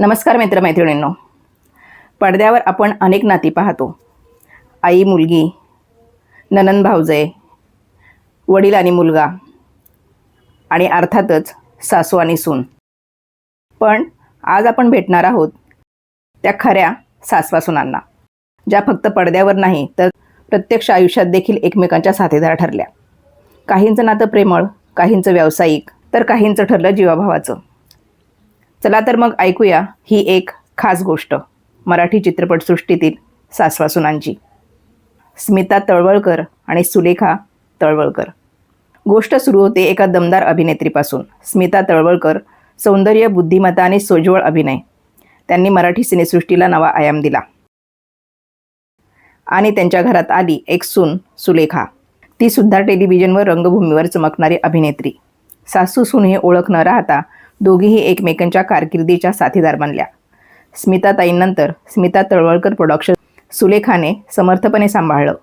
नमस्कार मित्रमैत्रिणींनो पडद्यावर आपण अनेक नाती पाहतो. आई मुलगी ननन भावजय वडील आणि मुलगा आणि अर्थातच सासू आणि सून. पण आज आपण भेटणार आहोत त्या खऱ्या सासवा सुनांना ज्या फक्त पडद्यावर नाही तर प्रत्यक्ष आयुष्यात देखील एकमेकांच्या साथीदार ठरल्या. काहींचं नातं प्रेमळ काहींचं व्यावसायिक तर काहींचं ठरलं जीवाभावाचं. चला तर मग ऐकूया ही एक खास गोष्ट. मराठी चित्रपटसृष्टीतील सासवासुनांची स्मिता तळवळकर आणि सुलेखा तळवळकर. गोष्ट सुरू होते एका दमदार अभिनेत्रीपासून. स्मिता तळवळकर सौंदर्य बुद्धिमत्ता आणि सोज्वळ अभिनय. त्यांनी मराठी सिनेसृष्टीला नवा आयाम दिला. आणि त्यांच्या घरात आली एक सून सुलेखा. ती सुद्धा टेलिव्हिजनवर रंगभूमीवर चमकणारी अभिनेत्री. सासू सून हे ओळख न राहता दोघीही एकमेकांच्या कारकिर्दीच्या साथीदार बनल्या. स्मिताताईंनंतर स्मिता तळवळकर प्रोडक्शन सुलेखाने समर्थपणे सांभाळलं.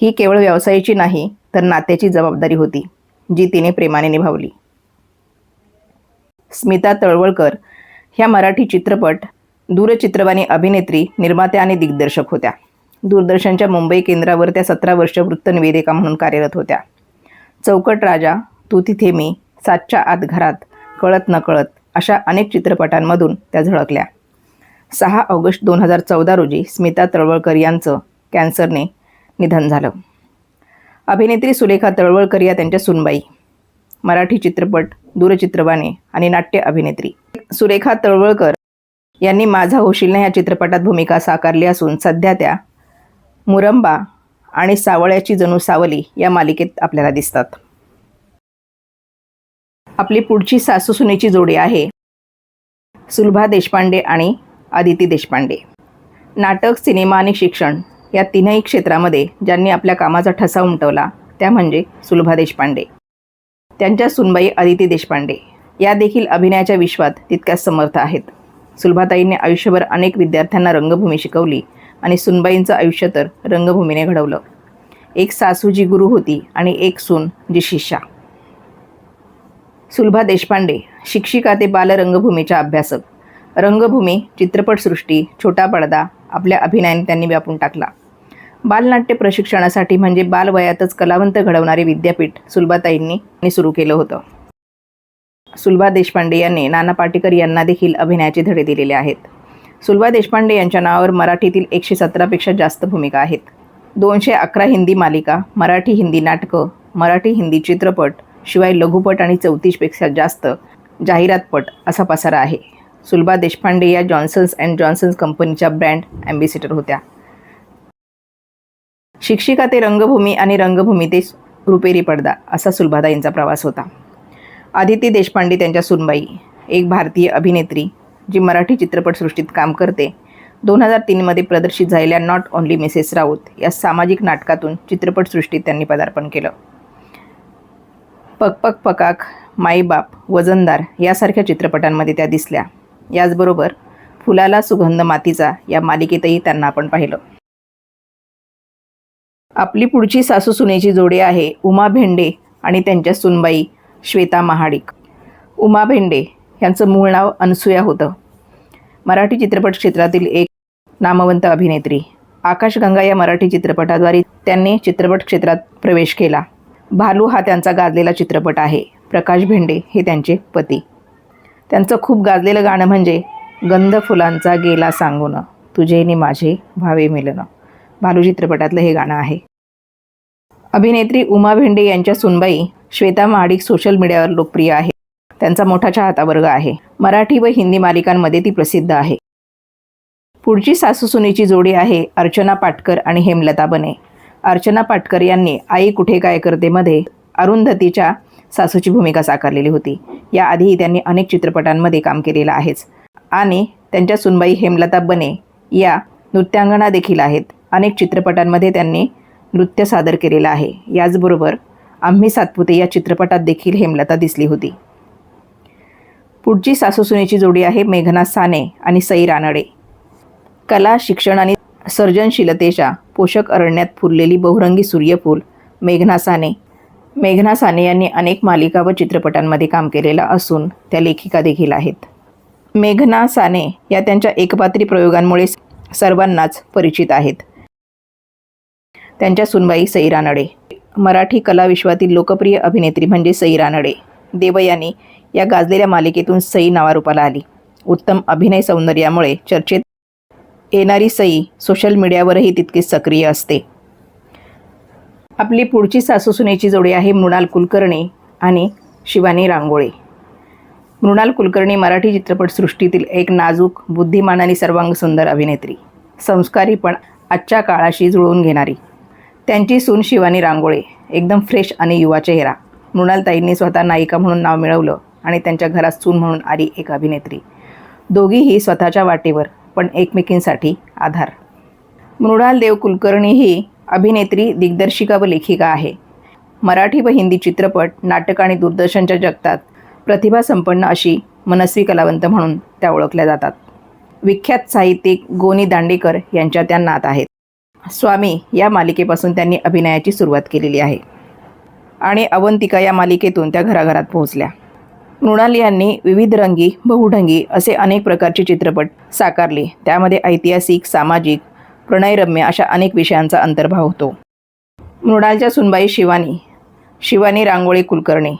ही केवळ व्यवसायाची नाही तर नात्याची जबाबदारी होती जी तिने प्रेमाने निभावली. स्मिता तळवळकर ह्या मराठी चित्रपट दूरचित्रवाणी अभिनेत्री निर्मात्या आणि दिग्दर्शक होत्या. दूरदर्शनच्या मुंबई केंद्रावर त्या सतरा वर्ष वृत्तनिवेदिका म्हणून कार्यरत होत्या. चौकट राजा तू तिथे मी सातच्या आत घरात कळत नकळत अशा अनेक चित्रपटांमधून त्या झळकल्या. सहा ऑगस्ट दोन हजार चौदा रोजी स्मिता तळवळकर यांचं कॅन्सरने निधन झालं. अभिनेत्री सुलेखा तळवळकर या त्यांच्या सुनबाई. मराठी चित्रपट दूरचित्रवाणी आणि नाट्य अभिनेत्री. सुरेखा तळवळकर यांनी माझा होशील या चित्रपटात भूमिका साकारली असून सध्या त्या मुरंबा आणि सावळ्याची जणू सावली या मालिकेत आपल्याला दिसतात. आपली पुढची सासू सुनेची जोडी आहे. सुलभा देशपांडे आणि आदिती देशपांडे. नाटक सिनेमा आणि शिक्षण या तीनही क्षेत्रामध्ये ज्यांनी आपल्या कामाचा ठसा उमटवला त्या म्हणजे सुलभा देशपांडे. त्यांच्या सुनबाई आदिती देशपांडे. या देखील अभिनयाच्या विश्वात तितक्याच समर्थ आहेत. सुलभाताईंनी आयुष्यभर अनेक विद्यार्थ्यांना रंगभूमी शिकवली आणि सुनबाईंचं आयुष्य तर रंगभूमीने घडवलं. एक सासू जी गुरु होती आणि एक सून जी शिष्या. सुलभा देशपांडे शिक्षिका ते बालरंगभूमीच्या अभ्यासक. रंगभूमी चित्रपटसृष्टी छोटा पडदा आपल्या अभिनयाने त्यांनी व्यापून टाकला. बालनाट्य प्रशिक्षणासाठी म्हणजे बालवयातच कलावंत घडवणारे विद्यापीठ सुलभाताईंनी सुरू केलं होतं. सुलभा देशपांडे यांनी नाना पाटेकर यांना देखील अभिनयाचे धडे दिलेले आहेत. सुलभा देशपांडे यांच्या नावावर मराठीतील एकशे सतरापेक्षा जास्त भूमिका आहेत. दोनशे अकरा हिंदी मालिका मराठी हिंदी नाटकं मराठी हिंदी चित्रपट शिवाय लघुपट आणि चौतीसपेक्षा जास्त जाहिरातपट असा पसारा आहे. सुलभा देशपांडे या जॉन्सन्स अँड जॉन्सन्स कंपनीच्या ब्रँड ॲम्बेसिडर होत्या. शिक्षिका ते रंगभूमी आणि रंगभूमी ते रुपेरी पडदा असा सुलभादा यांचा प्रवास होता. आदिती देशपांडे त्यांच्या सुनबाई एक भारतीय अभिनेत्री जी मराठी चित्रपटसृष्टीत काम करते. दोन हजार तीनमध्ये प्रदर्शित झालेल्या नॉट ओन्ली मिसेस राऊत या सामाजिक नाटकातून चित्रपटसृष्टीत त्यांनी पदार्पण केलं. पक पक पकाक माईबाप वजनदार यासारख्या चित्रपटांमध्ये त्या दिसल्या. याचबरोबर फुलाला सुगंध मातीचा या मालिकेतही त्यांना आपण पाहिलं. आपली पुढची सासू सुनेची जोडी आहे उमा भेंडे आणि त्यांच्या सुनबाई श्वेता महाडिक. उमा भेंडे यांचं मूळ नाव अनसुया होतं. मराठी चित्रपट क्षेत्रातील एक नामवंत अभिनेत्री. आकाशगंगा या मराठी चित्रपटाद्वारे त्यांनी चित्रपट क्षेत्रात प्रवेश केला. भालू हा त्यांचा गाजलेला चित्रपट आहे. प्रकाश भेंडे हे त्यांचे पती. त्यांचं खूप गाजलेलं गाणं म्हणजे गंध फुलांचा गेला सांगून तुझे नि माझे भावे मिलन. भालू चित्रपटातलं हे गाणं आहे. अभिनेत्री उमा भेंडे यांच्या सुनबाई श्वेता महाडिक सोशल मीडियावर लोकप्रिय आहे. त्यांचा मोठा चाहता वर्ग आहे. मराठी व हिंदी मालिकांमध्ये ती प्रसिद्ध आहे. पुढची सासूसुनीची जोडी आहे अर्चना पाटकर आणि हेमलता बने. अर्चना पाटकर यांनी आई कुठे काय करतेमध्ये अरुंधतीच्या सासूची भूमिका साकारलेली होती. याआधीही त्यांनी अनेक चित्रपटांमध्ये काम केलेलं आहेच. आणि त्यांच्या सुनबाई हेमलता बने या नृत्यांगना देखील आहेत. अनेक चित्रपटांमध्ये त्यांनी नृत्य सादर केलेलं आहे. याचबरोबर आम्ही सातपुते या चित्रपटात देखील हेमलता दिसली होती. पुढची सासूसुनेची जोडी आहे मेघना साने आणि सई रानडे. कला शिक्षण आणि सर्जनशीलतेच्या पोषक अरण्यात फुललेली बहुरंगी सूर्यफूल मेघना साने. मेघना साने यांनी अनेक मालिका व चित्रपटांमध्ये काम केलेलं असून त्या लेखिका देखील आहेत. मेघना साने या त्यांच्या एकपात्री प्रयोगांमुळे सर्वांनाच परिचित आहेत. त्यांच्या सुनबाई सई रानडे मराठी कला विश्वातील लोकप्रिय अभिनेत्री म्हणजे सई रानडे देवयानी या गाजलेल्या मालिकेतून सई नावारूपाला आली. उत्तम अभिनय सौंदर्यामुळे चर्चेत येणारी सई सोशल मीडियावरही तितकीच सक्रिय असते. आपली पुढची सासूसुनेची जोडी आहे मृणाल कुलकर्णी आणि शिवानी रांगोळे. मृणाल कुलकर्णी मराठी चित्रपटसृष्टीतील एक नाजूक बुद्धिमान आणि सर्वांग सुंदर अभिनेत्री. संस्कारी पण आजच्या काळाशी जुळवून घेणारी. त्यांची सून शिवानी रांगोळे एकदम फ्रेश आणि युवा चेहरा. मृणालताईंनी स्वतः नायिका म्हणून नाव मिळवलं आणि त्यांच्या घरात सून म्हणून आली एक अभिनेत्री. दोघीही स्वतःच्या वाटेवर पण एकमेकींसाठी आधार. मृणाल देव कुलकर्णी ही अभिनेत्री दिग्दर्शिका व लेखिका आहे. मराठी व हिंदी चित्रपट नाटक आणि दूरदर्शनच्या जगतात प्रतिभासंपन्न अशी मनस्वी कलावंत म्हणून त्या ओळखल्या जातात. विख्यात साहित्यिक गोनी दांडेकर यांच्या त्या नात आहेत. स्वामी या मालिकेपासून त्यांनी अभिनयाची सुरुवात केलेली आहे. आणि अवंतिका या मालिकेतून त्या घराघरात पोहोचल्या. मृणाली यांनी विविध रंगी बहुढंगी असे अनेक प्रकारचे चित्रपट साकारले. त्यामध्ये ऐतिहासिक सामाजिक प्रणयरम्य अशा अनेक विषयांचा अंतर्भाव होतो. मृणालच्या सुनबाई शिवानी शिवानी रांगोळी कुलकर्णी.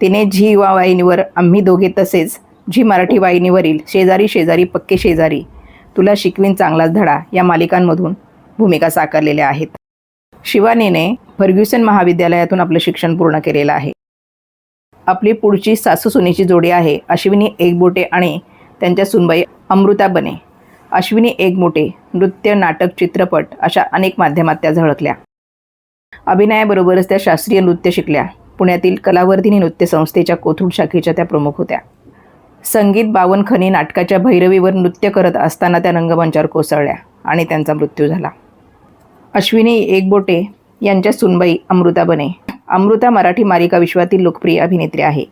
तिने झी युवा वाहिनीवर आम्ही दोघे तसेच झी मराठी वाहिनीवरील शेजारी शेजारी पक्के शेजारी तुला शिकवीन चांगलाच धडा या मालिकांमधून भूमिका साकारलेल्या आहेत. शिवानीने फर्ग्युसन महाविद्यालयातून आपलं शिक्षण पूर्ण केलेलं आहे. आपली पुढची सासू सुनेची जोडी आहे. अश्विनी एकबोटे आणि त्यांच्या सुनबाई अमृता बने. अश्विनी एकमोटे नृत्य नाटक चित्रपट अशा अनेक माध्यमात त्या झळकल्या. अभिनयाबरोबरच त्या शास्त्रीय नृत्य शिकल्या. पुण्यातील कलावर्धिनी नृत्य संस्थेच्या कोथरूड शाखेच्या त्या प्रमुख होत्या. संगीत बावनखनी नाटकाच्या भैरवीवर नृत्य करत असताना त्या रंगमंचावर कोसळल्या आणि त्यांचा मृत्यू झाला. अश्विनी एकबोटे यांच्या सुनबाई अमृता बने अमृता मराठी मालिका विश्वातील लोकप्रिय अभिनेत्री आहे.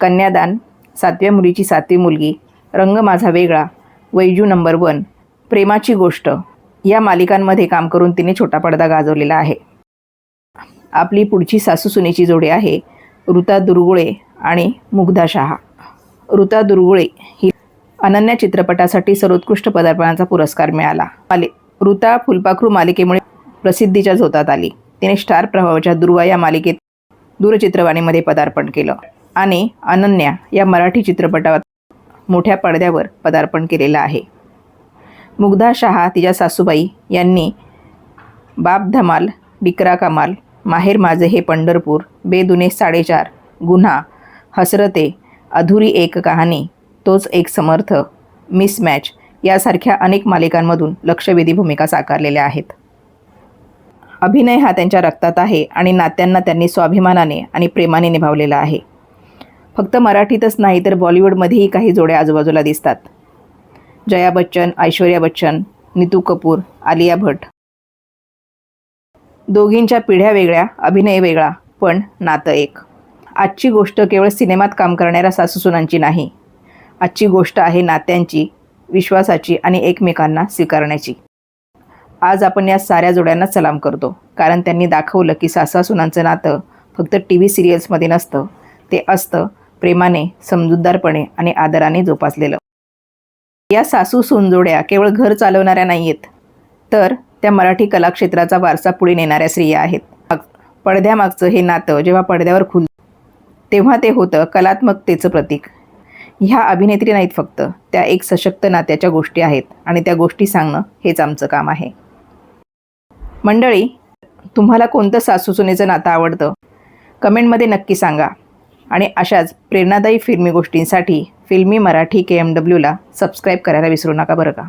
कन्यादान सातव्या मुलीची सातवी मुलगी रंग माझा वेगळा वैजू नंबर वन प्रेमाची गोष्ट या मालिकांमध्ये काम करून तिने छोटा पडदा गाजवलेला आहे. आपली पुढची सासूसुनेची जोडी आहे ऋता दुर्गुळे आणि मुग्धा शहा. ऋता दुर्गुळे ही अनन्या चित्रपटासाठी सर्वोत्कृष्ट पदार्पणाचा पुरस्कार मिळाला. मालि ऋता फुलपाखरू मालिकेमुळे प्रसिद्धीच्या झोतात आली. तिने स्टार प्रभावाच्या दुर्वा या मालिकेत दूरचित्रवाणीमध्ये पदार्पण केलं आणि अनन्या या मराठी चित्रपटात मोठ्या पडद्यावर पदार्पण केलेलं आहे. मुग्धा शहा तिच्या सासूबाई यांनी बाप धमाल बिकरा कमाल माहेर माझे हे पंढरपूर बेदुने साडेचार गुन्हा हसरते अधुरी एक कहाणी तोच एक समर्थ मिसमॅच यासारख्या अनेक मालिकांमधून लक्षवेधी भूमिका साकारलेल्या आहेत. अभिनय हा त्यांच्या रक्तात आहे आणि नात्यांना त्यांनी स्वाभिमानाने आणि प्रेमाने निभावलेला आहे. फक्त मराठीतच नाही तर बॉलिवूडमध्येही काही जोड्या आजूबाजूला दिसतात. जया बच्चन ऐश्वर्या बच्चन नीतू कपूर आलिया भट. दोघींच्या पिढ्या वेगळ्या अभिनय वेगळा पण नातं एक. आजची गोष्ट केवळ सिनेमात काम करणाऱ्या सासूसुनांची नाही. आजची गोष्ट आहे नात्यांची विश्वासाची आणि एकमेकांना स्वीकारण्याची. आज आपण या साऱ्या जोड्यांना सलाम करतो. कारण त्यांनी दाखवलं की सासासुनांचं नातं फक्त टी व्ही सिरियल्समध्ये नसतं. ते असतं प्रेमाने समजूतदारपणे आणि आदराने जोपासलेलं. या सासू सुनजोड्या केवळ घर चालवणाऱ्या नाही आहेत तर त्या मराठी कलाक्षेत्राचा वारसा पुढे नेणाऱ्या स्त्रिया आहेत. पडद्यामागचं हे नातं जेव्हा पडद्यावर खुल तेव्हा ते होतं कलात्मकतेचं प्रतीक. ह्या अभिनेत्री नाहीत फक्त त्या एक सशक्त नात्याच्या गोष्टी आहेत आणि त्या गोष्टी सांगणं हेच आमचं काम आहे. मंडळी तुम्हाला कोणतं सासूसुनेचं नातं आवडतं? कमेंटमध्ये नक्की सांगा. आणि अशाच प्रेरणादायी फिल्मी गोष्टींसाठी फिल्मी मराठी के एम डब्ल्यूला सबस्क्राईब करायला विसरू नका बरं का.